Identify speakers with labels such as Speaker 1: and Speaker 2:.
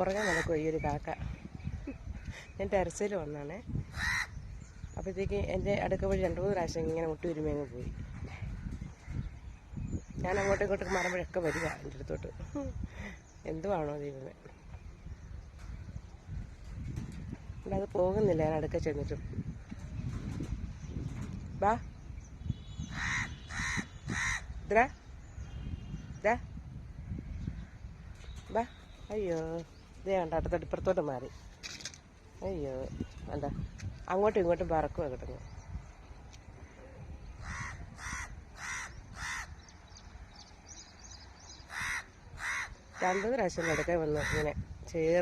Speaker 1: പുറകെ നടക്കും ഈ ഒരു കാക്ക. ഞാൻ ടെറസിൽ വന്നാണേ. അപ്പോഴത്തേക്ക് എന്റെ അടുക്ക വഴി രണ്ട് മൂന്ന് പ്രാവശ്യം ഇങ്ങനെ മുട്ടി വരുമ്പോൾ പോയി. ഞാൻ അങ്ങോട്ടും ഇങ്ങോട്ടും മറമ്പഴൊക്കെ വരിക എന്റെ അടുത്തോട്ട്. എന്തുവാണോ ദൈവമേ. ഇവിടെ അത് പോകുന്നില്ല ഞാൻ അടുക്ക ചെന്നിട്ടും. വാ ഇത്ര ഇതാ. വാ അയ്യോ. ഇതേ കണ്ട അടുത്ത ഇപ്പുറത്തോട്ട് മാറി. അയ്യോ വേണ്ട അങ്ങോട്ടും ഇങ്ങോട്ടും പറക്കുക കിട്ടുന്നു രണ്ടു പ്രാവശ്യം നടക്കാൻ വന്നു ഇങ്ങനെ ചേർ